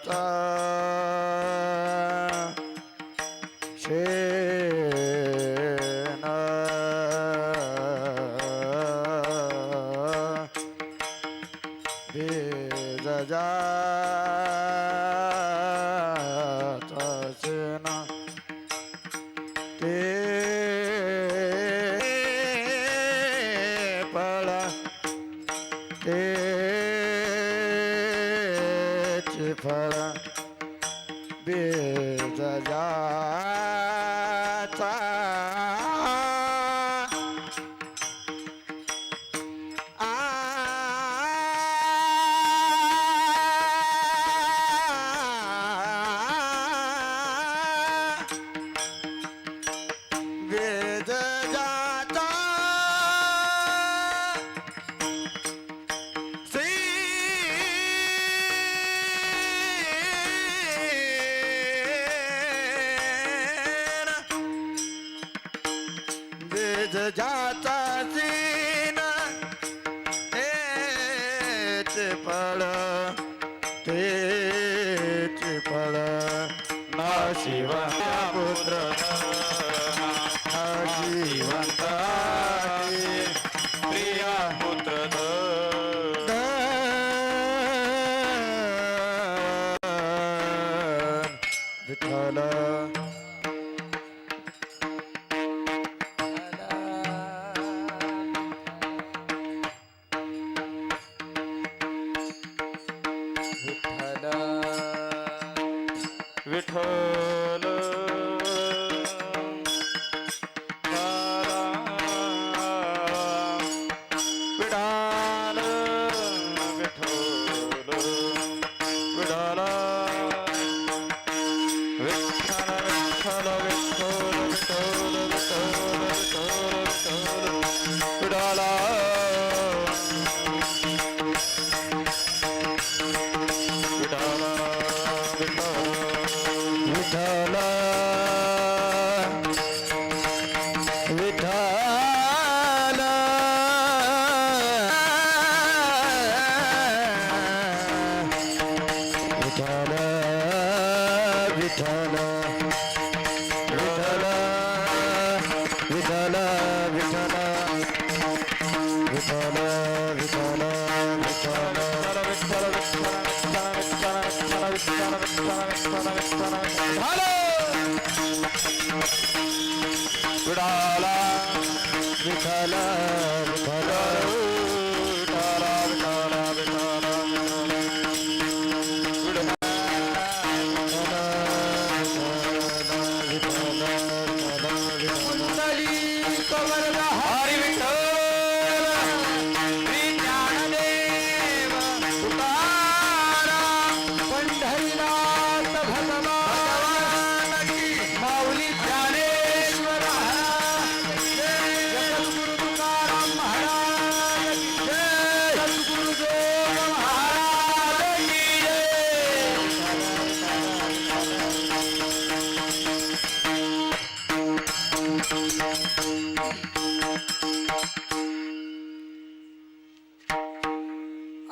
মাতা সে फल बेद जा तेज ज्याचा Thank you.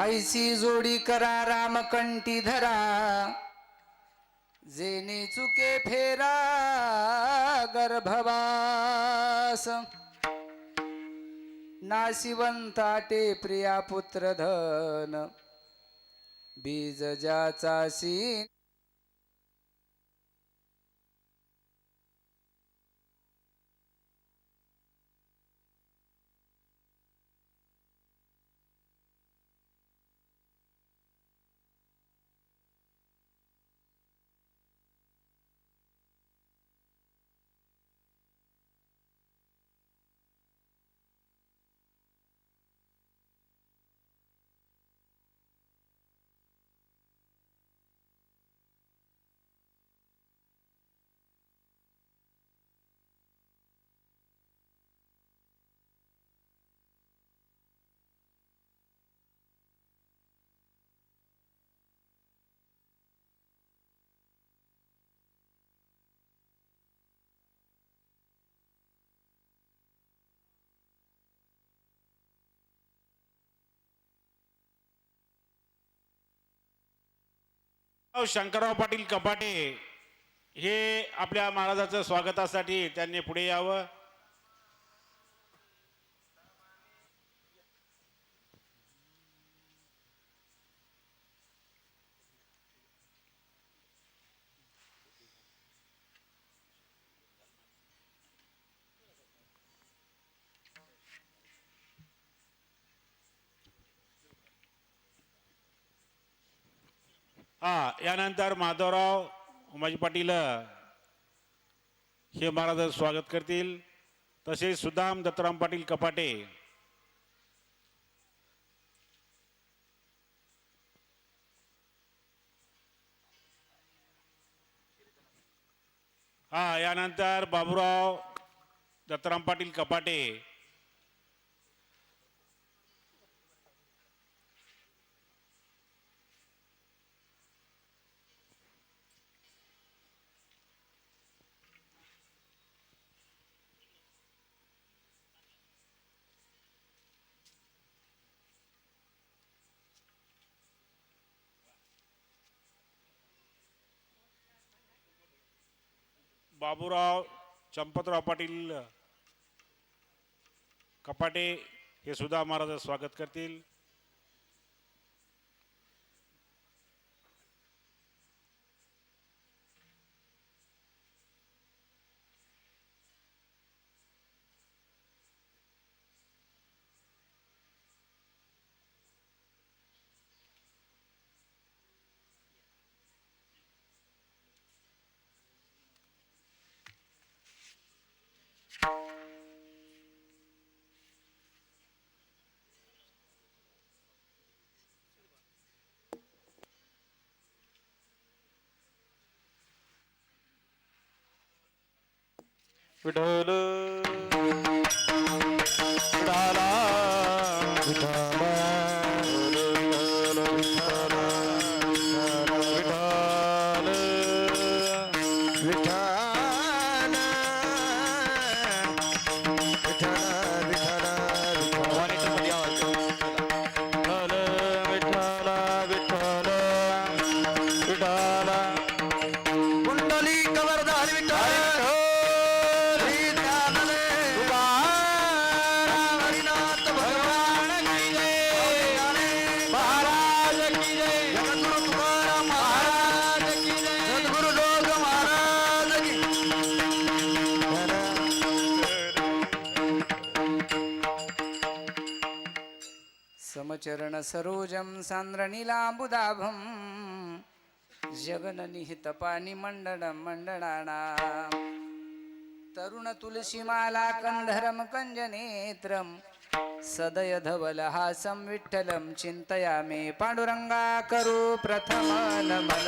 ऐशी जोडी करा रामकंठी धरा जेने चुके फेरा गर्भवास। नाशिवंताटे प्रिया पुत्र धन बीज जाचा सीन शंकरराव पाटील कपाटे हे आपल्या महाराजाचं स्वागतासाठी त्यांनी पुढे यावं. हा यानंतर माधवराव उमाजी पाटील हे महाराज स्वागत करतील. तसेच सुदाम दत्तराम पाटील कपाटे. हा यानंतर बाबूराव दत्तराम पाटील कपाटे. बाबूराव चंपतराव पाटील कपाटे हे सुद्धा महाराज स्वागत करतील. விடலு. விடாலா. விடாலா. விடாலு. सरोजं सान्द्रनीलाम्बुदाभं जगननिहितपानि मण्डलं मण्डलाना तरुणतुलसीमाला कन्धरं कञ्जनेत्रं सदय धवलहासं विठ्ठलं चिन्तयामि पाण्डुरङ्गा करो प्रथम नमन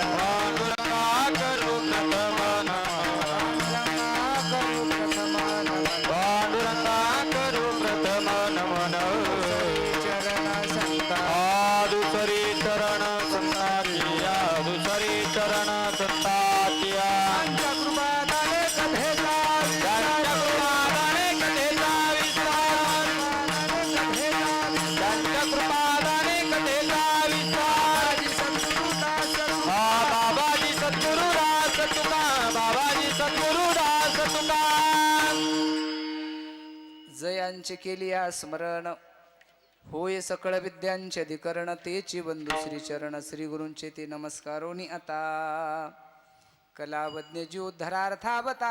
जयांचे केली आ स्मरण. होय सकळ विद्यांचे अधिकरण तेची बंधू श्री चरण श्री गुरूंचे ते नमस्कारोनी आता. कलावज्ञ जीव धरार्थावता